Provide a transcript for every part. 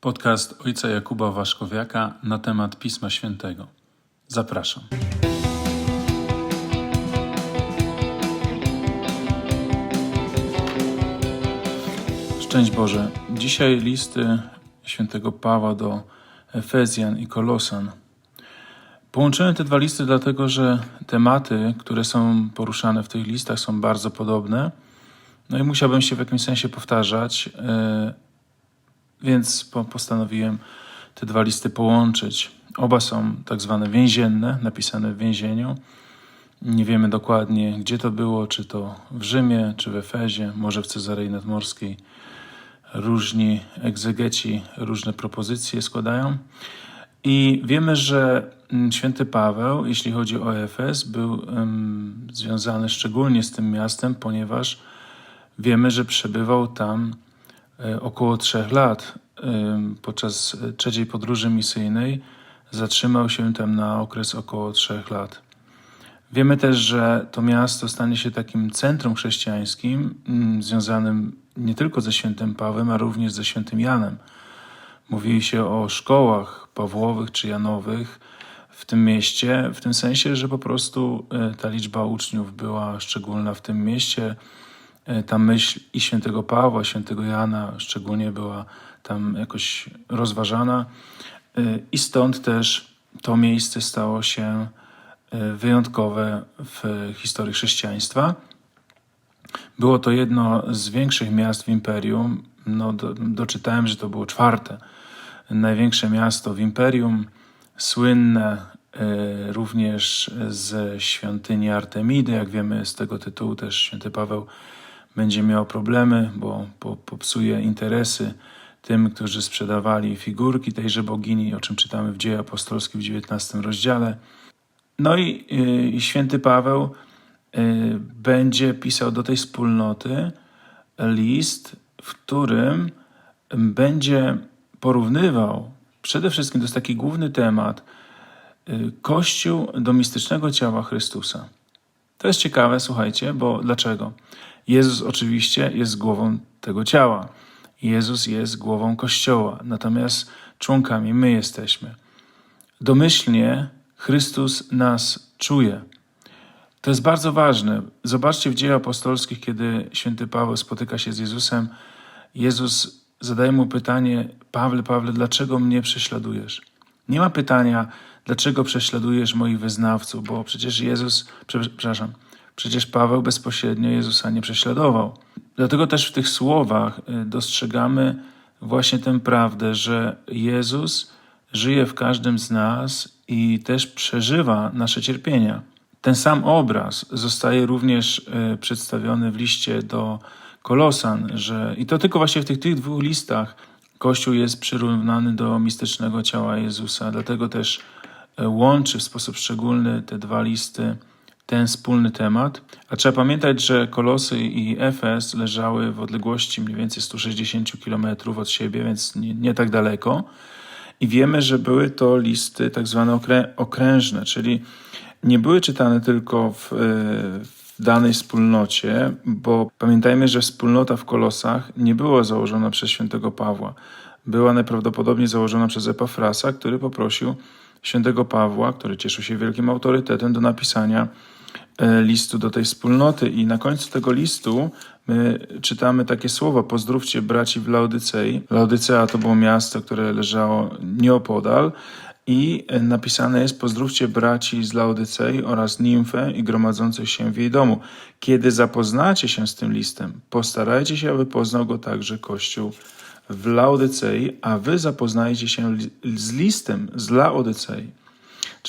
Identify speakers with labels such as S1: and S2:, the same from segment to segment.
S1: Podcast ojca Jakuba Waszkowiaka na temat Pisma Świętego. Zapraszam. Szczęść Boże. Dzisiaj listy świętego Pawła do Efezjan i Kolosan. Połączyłem te dwa listy dlatego, że tematy, które są poruszane w tych listach są bardzo podobne. No i musiałbym się w jakimś sensie powtarzać, e, więc po- postanowiłem te dwa listy połączyć. Oba są tak zwane więzienne, napisane w więzieniu. Nie wiemy dokładnie, gdzie to było, czy to w Rzymie, czy w Efezie, może w Cezarei Nadmorskiej. Różni egzegeci różne propozycje składają. I wiemy, że mm, święty Paweł, jeśli chodzi o Efes, był em, związany szczególnie z tym miastem, ponieważ wiemy, że przebywał tam około trzech lat. Podczas e, trzeciej podróży misyjnej zatrzymał się tam na okres około trzech lat. Wiemy też, że to miasto stanie się takim centrum chrześcijańskim, mm, związanym nie tylko ze świętym Pawłem, a również ze świętym Janem. Mówi się o szkołach Pawłowych czy Janowych w tym mieście, w tym sensie, że po prostu e, ta liczba uczniów była szczególna w tym mieście. E, Ta myśl i świętego Pawła, świętego Jana szczególnie była tam jakoś rozważana. E, I stąd też to miejsce stało się e, wyjątkowe w historii chrześcijaństwa. Było to jedno z większych miast w imperium. No, do, doczytałem, że to było czwarte największe miasto w imperium, słynne e, również ze świątyni Artemidy. Jak wiemy z tego tytułu też święty Paweł będzie miał problemy, bo po, popsuje interesy tym, którzy sprzedawali figurki tejże bogini, o czym czytamy w Dzieje Apostolskim w XIX rozdziale. No i, y, i święty Paweł y, będzie pisał do tej wspólnoty list, w którym będzie porównywał, przede wszystkim to jest taki główny temat, y, Kościół do mistycznego ciała Chrystusa. To jest ciekawe, słuchajcie, bo dlaczego? Jezus oczywiście jest głową tego ciała. Jezus jest głową Kościoła, natomiast członkami my jesteśmy. Domyślnie Chrystus nas czuje. To jest bardzo ważne. Zobaczcie w dziejach apostolskich, kiedy święty Paweł spotyka się z Jezusem, Jezus zadaje mu pytanie: Pawle, Pawle, dlaczego mnie prześladujesz? Nie ma pytania, dlaczego prześladujesz moich wyznawców, bo przecież Jezus, prze- przepraszam, przecież Paweł bezpośrednio Jezusa nie prześladował. Dlatego też w tych słowach y, dostrzegamy właśnie tę prawdę, że Jezus żyje w każdym z nas i też przeżywa nasze cierpienia. Ten sam obraz zostaje również e, przedstawiony w liście do Kolosan, że i to tylko właśnie w tych, tych dwóch listach Kościół jest przyrównany do mistycznego ciała Jezusa. Dlatego też e, łączy w sposób szczególny te dwa listy ten wspólny temat. A trzeba pamiętać, że Kolosy i Efes leżały w odległości mniej więcej 160 km od siebie, więc nie, nie tak daleko. I wiemy, że były to listy tak zwane okrę- okrężne, czyli nie były czytane tylko w, e, w danej wspólnocie, bo pamiętajmy, że wspólnota w Kolosach nie była założona przez świętego Pawła. Była najprawdopodobniej założona przez Epafrasa, który poprosił świętego Pawła, który cieszył się wielkim autorytetem do napisania listu do tej wspólnoty. I na końcu tego listu my czytamy takie słowa: Pozdrówcie braci w Laodycei. Laodycea to było miasto, które leżało nieopodal. I e, napisane jest: Pozdrówcie braci z Laodycei oraz nimfę i gromadzących się w jej domu. Kiedy zapoznacie się z tym listem, postarajcie się, aby poznał go także Kościół w Laodycei, a wy zapoznajcie się z listem z Laodycei.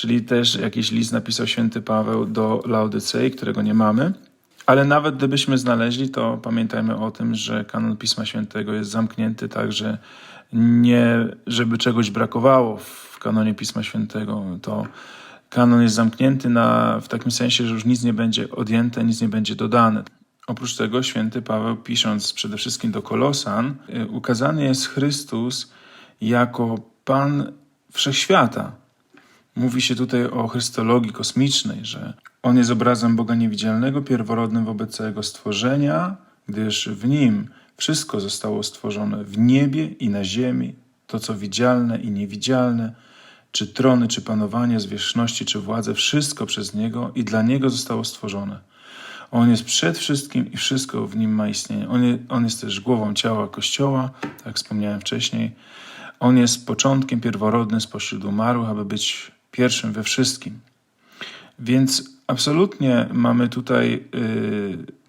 S1: Czyli też jakiś list napisał święty Paweł do Laodycei, którego nie mamy. Ale nawet gdybyśmy znaleźli, to pamiętajmy o tym, że kanon Pisma Świętego jest zamknięty tak, że nie, żeby czegoś brakowało w kanonie Pisma Świętego, to kanon jest zamknięty na, w takim sensie, że już nic nie będzie odjęte, nic nie będzie dodane. Oprócz tego święty Paweł, pisząc przede wszystkim do Kolosan, y, ukazany jest Chrystus jako Pan Wszechświata. Mówi się tutaj o Chrystologii kosmicznej, że On jest obrazem Boga niewidzialnego, pierworodnym wobec całego stworzenia, gdyż w Nim wszystko zostało stworzone w niebie i na ziemi, To, co widzialne i niewidzialne, czy trony, czy panowanie, zwierzchności, czy władze, wszystko przez Niego i dla Niego zostało stworzone. On jest przed wszystkim i wszystko w Nim ma istnienie. On, je, on jest też głową ciała Kościoła, tak wspomniałem wcześniej. On jest początkiem pierworodnym spośród umarłych, aby być pierwszym we wszystkim. Więc absolutnie mamy tutaj y,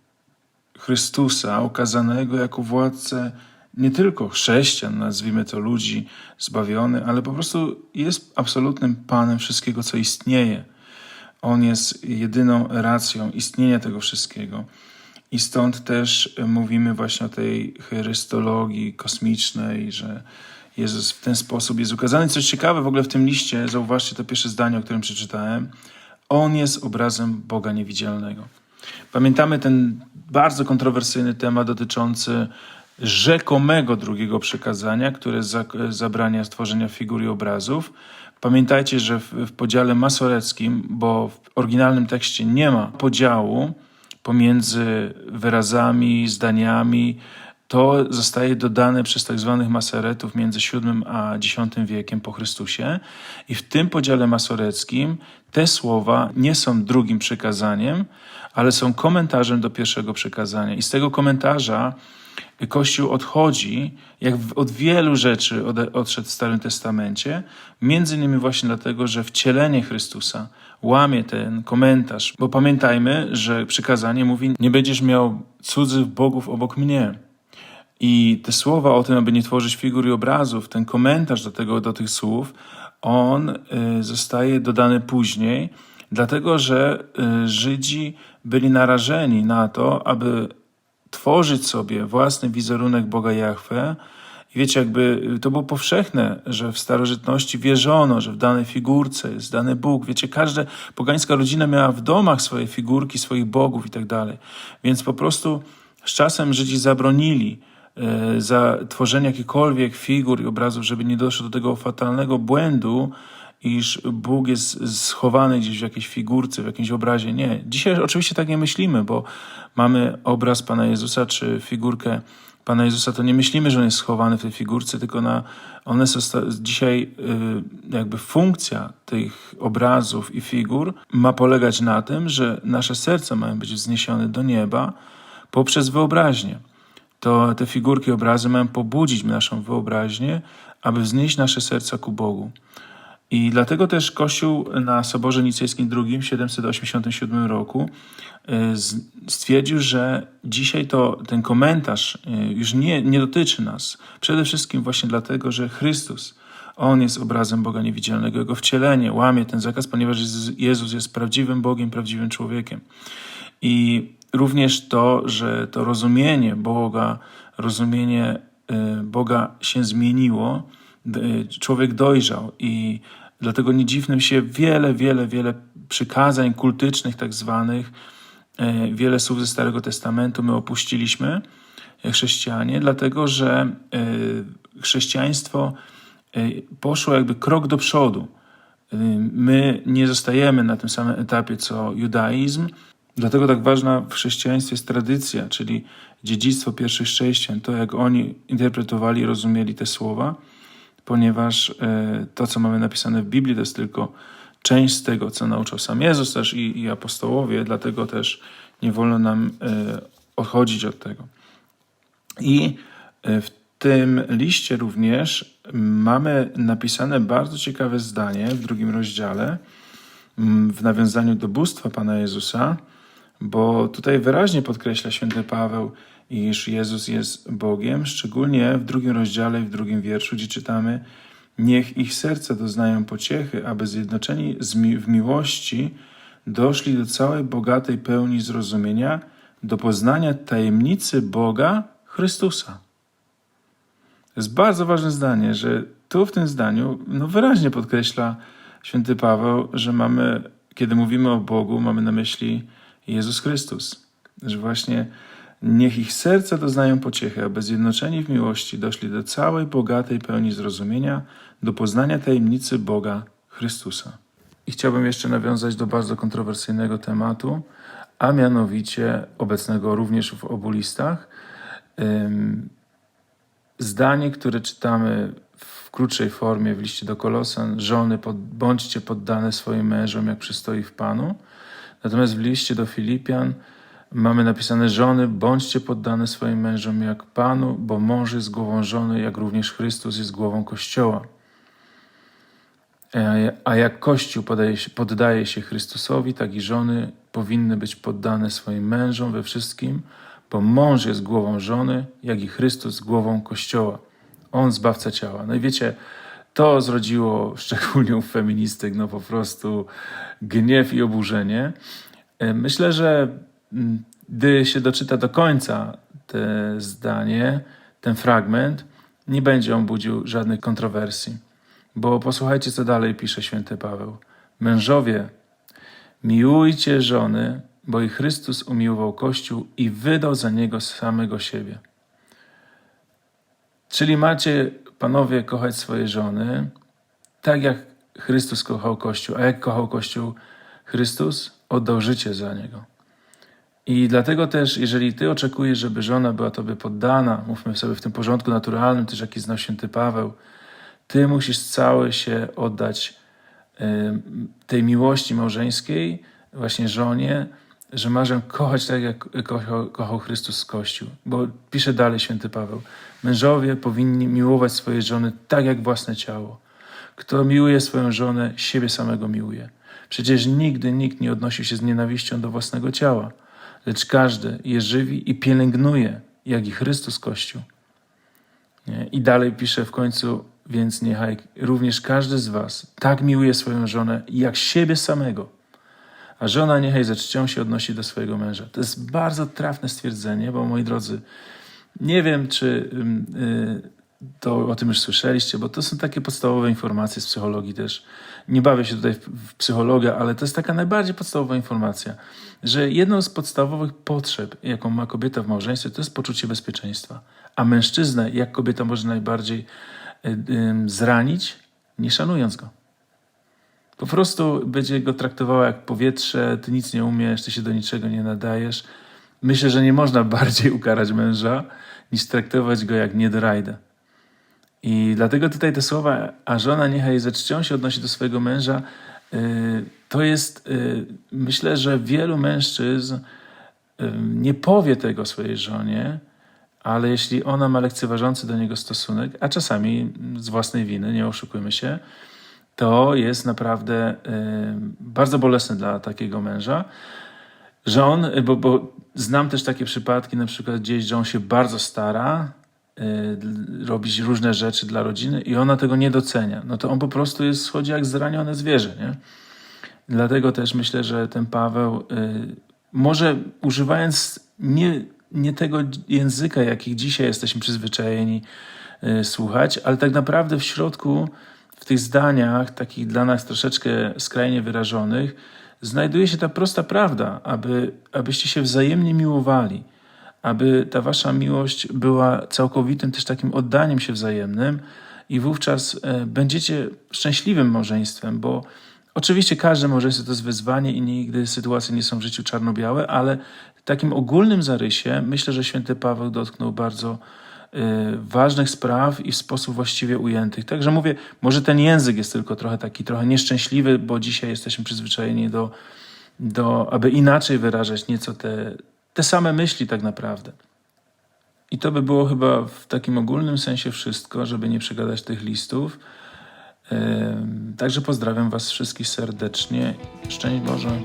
S1: Chrystusa ukazanego jako władcę nie tylko chrześcijan, nazwijmy to ludzi zbawiony, ale po prostu jest absolutnym Panem wszystkiego, co istnieje. On jest jedyną racją istnienia tego wszystkiego. I stąd też mówimy właśnie o tej chrystologii kosmicznej, że Jezus w ten sposób jest ukazany. Coś ciekawe w ogóle w tym liście, zauważcie to pierwsze zdanie, o którym przeczytałem. On jest obrazem Boga niewidzialnego. Pamiętamy ten bardzo kontrowersyjny temat dotyczący rzekomego drugiego przekazania, które zabrania stworzenia figur i obrazów. Pamiętajcie, że w, podziale masoreckim, bo w oryginalnym tekście nie ma podziału pomiędzy wyrazami, zdaniami, to zostaje dodane przez tak zwanych masoretów między VII a X wiekiem po Chrystusie. I w tym podziale masoreckim te słowa nie są drugim przekazaniem, ale są komentarzem do pierwszego przekazania. I z tego komentarza Kościół odchodzi, jak od wielu rzeczy odszedł w Starym Testamencie, między innymi właśnie dlatego, że wcielenie Chrystusa łamie ten komentarz. Bo pamiętajmy, że przykazanie mówi: Nie będziesz miał cudzych bogów obok mnie. I te słowa o tym, aby nie tworzyć figur i obrazów, ten komentarz do, tego, do tych słów, on y, zostaje dodany później, dlatego że y, Żydzi byli narażeni na to, aby tworzyć sobie własny wizerunek Boga Jahwe. I wiecie, jakby to było powszechne, że w starożytności wierzono, że w danej figurce jest dany Bóg. Wiecie, każda pogańska rodzina miała w domach swoje figurki, swoich bogów i tak dalej. Więc po prostu z czasem Żydzi zabronili za tworzenie jakichkolwiek figur i obrazów, żeby nie doszło do tego fatalnego błędu, iż Bóg jest schowany gdzieś w jakiejś figurce, w jakimś obrazie. Nie. Dzisiaj oczywiście tak nie myślimy, bo mamy obraz Pana Jezusa czy figurkę Pana Jezusa, to nie myślimy, że On jest schowany w tej figurce, tylko na, one są dzisiaj y, jakby funkcja tych obrazów i figur ma polegać na tym, że nasze serca mają być wzniesione do nieba poprzez wyobraźnię. To te figurki, obrazy mają pobudzić naszą wyobraźnię, aby wznieść nasze serca ku Bogu. I dlatego też Kościół na Soborze Nicejskim II w 787 roku y, stwierdził, że dzisiaj to ten komentarz y, już nie, nie dotyczy nas. Przede wszystkim właśnie dlatego, że Chrystus, On jest obrazem Boga niewidzialnego, Jego wcielenie łamie ten zakaz, ponieważ Jezus jest prawdziwym Bogiem, prawdziwym człowiekiem. I również to, że to rozumienie Boga, rozumienie y, Boga się zmieniło, człowiek dojrzał i Dlatego nie dziwnym się wiele, wiele, wiele przykazań kultycznych, tak zwanych, e, wiele słów ze Starego Testamentu my opuściliśmy, chrześcijanie, dlatego że chrześcijaństwo poszło jakby krok do przodu. My nie zostajemy na tym samym etapie co judaizm, dlatego tak ważna w chrześcijaństwie jest tradycja, czyli dziedzictwo pierwszych chrześcijan, to jak oni interpretowali, rozumieli te słowa ponieważ e, to, co mamy napisane w Biblii, to jest tylko część z tego, co nauczał sam Jezus też i, i apostołowie, dlatego też nie wolno nam e, odchodzić od tego. I e, w tym liście również mamy napisane bardzo ciekawe zdanie w drugim rozdziale, w nawiązaniu do bóstwa Pana Jezusa, bo tutaj wyraźnie podkreśla święty Paweł, iż Jezus jest Bogiem, szczególnie w drugim rozdziale, w drugim wierszu, gdzie czytamy: Niech ich serca doznają pociechy, aby zjednoczeni w miłości doszli do całej bogatej pełni zrozumienia, do poznania tajemnicy Boga Chrystusa. To jest bardzo ważne zdanie, że tu w tym zdaniu no wyraźnie podkreśla święty Paweł, że mamy, kiedy mówimy o Bogu, mamy na myśli Jezus Chrystus. Że właśnie Niech ich serca doznają pociechy, aby zjednoczeni w miłości doszli do całej bogatej pełni zrozumienia, do poznania tajemnicy Boga Chrystusa. I chciałbym jeszcze nawiązać do bardzo kontrowersyjnego tematu, a mianowicie obecnego również w obu listach. Zdanie, które czytamy w krótszej formie w liście do Kolosan, żony pod, bądźcie poddane swoim mężom, jak przystoi w Panu. Natomiast w liście do Filipian mamy napisane żony, bądźcie poddane swoim mężom jak Panu, bo mąż jest głową żony, jak również Chrystus jest głową Kościoła. E, A jak Kościół poddaje się Chrystusowi, tak i żony powinny być poddane swoim mężom we wszystkim, bo mąż jest głową żony, jak i Chrystus głową Kościoła. On zbawca ciała. No i wiecie, to zrodziło szczególnie u feministek no po prostu gniew i oburzenie. E, Myślę, że mm, gdy się doczyta do końca te zdanie, ten fragment, nie będzie on budził żadnych kontrowersji. Bo posłuchajcie, co dalej pisze święty Paweł. Mężowie, miłujcie żony, bo i Chrystus umiłował Kościół i wydał za niego samego siebie. Czyli macie, panowie, kochać swoje żony, tak jak Chrystus kochał Kościół. A jak kochał Kościół Chrystus? Oddał życie za niego. I dlatego też, jeżeli ty oczekujesz, żeby żona była tobie poddana, mówmy sobie w tym porządku naturalnym, też jaki znał święty Paweł, ty musisz cały się oddać tej miłości małżeńskiej, właśnie żonie, że masz ją kochać tak, jak kochał, kochał Chrystus Kościół. Bo pisze dalej święty Paweł, mężowie powinni miłować swoje żony tak, jak własne ciało. Kto miłuje swoją żonę, siebie samego miłuje. Przecież nigdy nikt nie odnosił się z nienawiścią do własnego ciała, lecz każdy je żywi i pielęgnuje, jak i Chrystus Kościół. Nie? I dalej pisze w końcu, więc niechaj również każdy z was tak miłuje swoją żonę, jak siebie samego. A żona niechaj ze czcią się odnosi do swojego męża. To jest bardzo trafne stwierdzenie, bo moi drodzy, nie wiem, czy y, to o tym już słyszeliście, bo to są takie podstawowe informacje z psychologii też. Nie bawię się tutaj w, w psychologię, ale to jest taka najbardziej podstawowa informacja, że jedną z podstawowych potrzeb, jaką ma kobieta w małżeństwie, to jest poczucie bezpieczeństwa. A mężczyznę, jak kobieta może najbardziej y, zranić, nie szanując go. Po prostu będzie go traktowała jak powietrze, ty nic nie umiesz, ty się do niczego nie nadajesz. Myślę, że nie można bardziej ukarać męża, niż traktować go jak niedorajdę. I dlatego tutaj te słowa, a żona niechaj ze czcią się odnosi do swojego męża, yy, to jest, yy, myślę, że wielu mężczyzn yy, nie powie tego swojej żonie, ale jeśli ona ma lekceważący do niego stosunek, a czasami z własnej winy, nie oszukujmy się, to jest naprawdę y, bardzo bolesne dla takiego męża, że on, bo, bo znam też takie przypadki, na przykład gdzieś, że on się bardzo stara y, robić różne rzeczy dla rodziny i ona tego nie docenia. No to on po prostu jest, schodzi jak zranione zwierzę, nie? Dlatego też myślę, że ten Paweł może używając nie, nie tego języka, jakich dzisiaj jesteśmy przyzwyczajeni słuchać, ale tak naprawdę w środku w tych zdaniach, takich dla nas troszeczkę skrajnie wyrażonych, znajduje się ta prosta prawda, aby, abyście się wzajemnie miłowali, aby ta wasza miłość była całkowitym też takim oddaniem się wzajemnym i wówczas e, będziecie szczęśliwym małżeństwem, bo oczywiście każde małżeństwo to jest wyzwanie i nigdy sytuacje nie są w życiu czarno-białe, ale w takim ogólnym zarysie myślę, że święty Paweł dotknął bardzo ważnych spraw i w sposób właściwie ujętych. Także mówię, może ten język jest tylko trochę taki, trochę nieszczęśliwy, bo dzisiaj jesteśmy przyzwyczajeni do, do aby inaczej wyrażać nieco te, te same myśli tak naprawdę. I to by było chyba w takim ogólnym sensie wszystko, żeby nie przegadać tych listów. Także pozdrawiam Was wszystkich serdecznie. Szczęść Boże.